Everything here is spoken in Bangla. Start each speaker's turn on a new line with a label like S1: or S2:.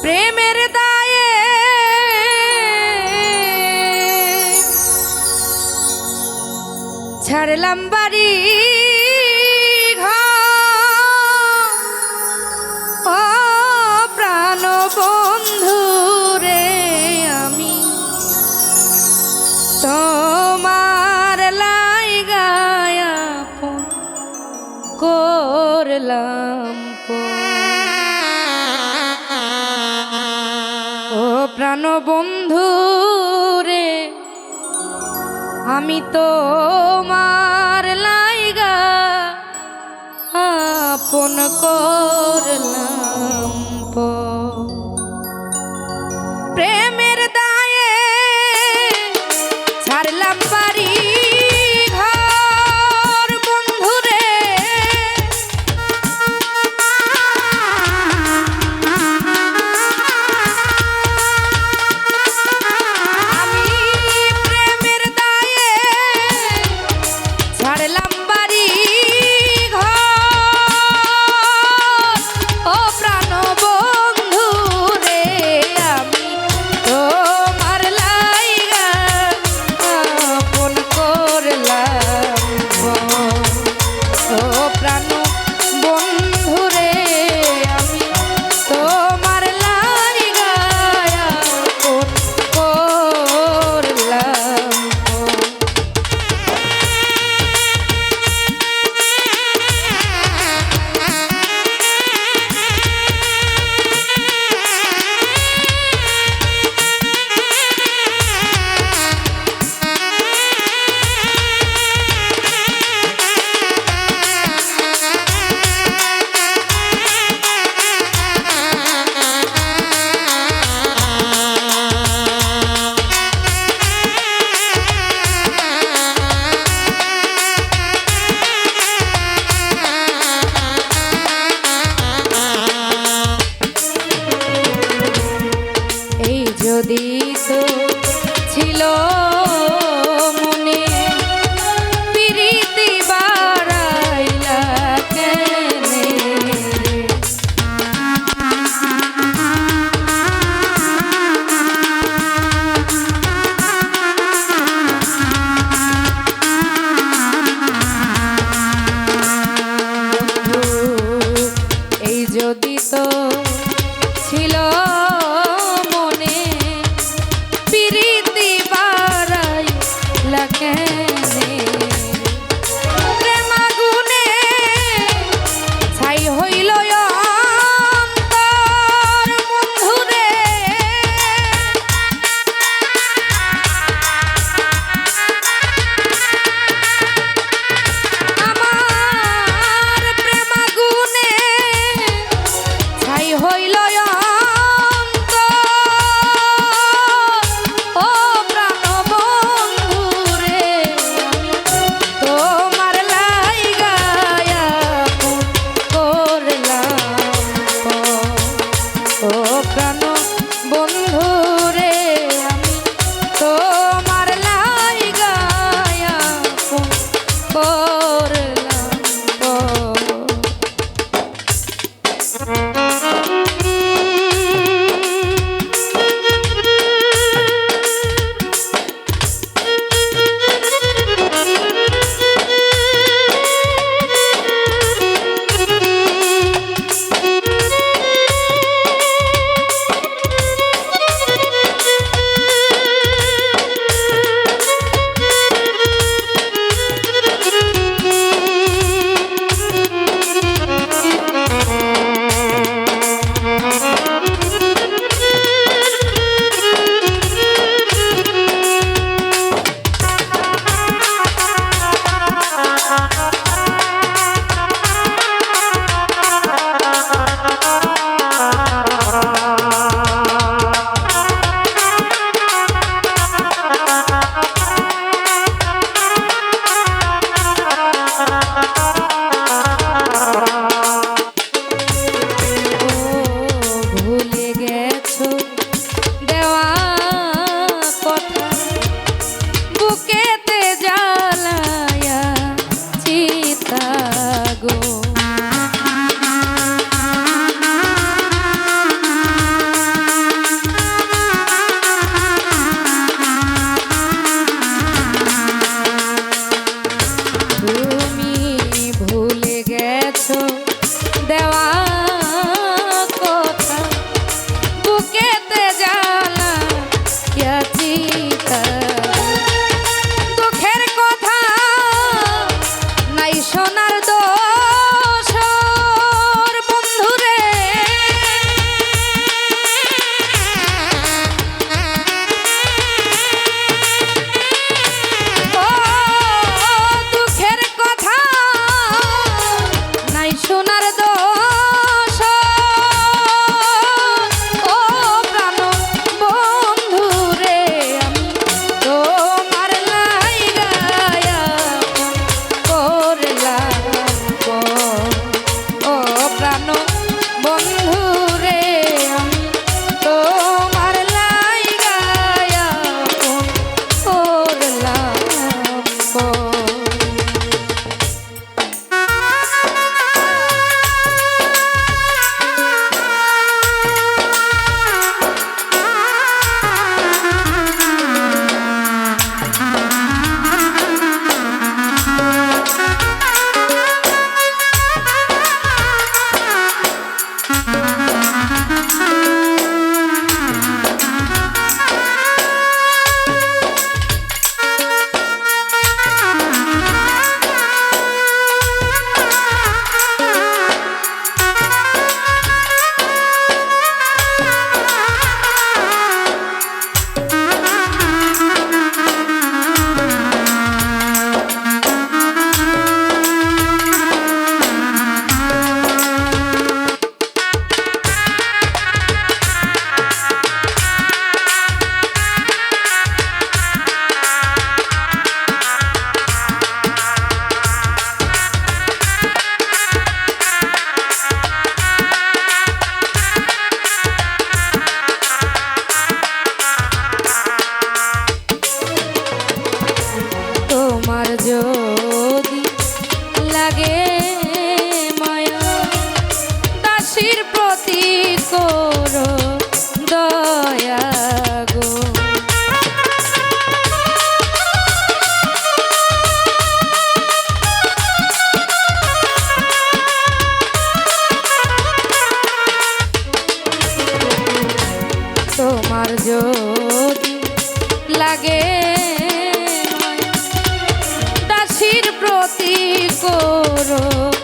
S1: প্রেমের দায়ে। ছাড়লাম বাড়ি বন্ধু রে আমি। তোমার লাই গায়া করলাম। জানো বন্ধু রে আমি তো থাকে। করো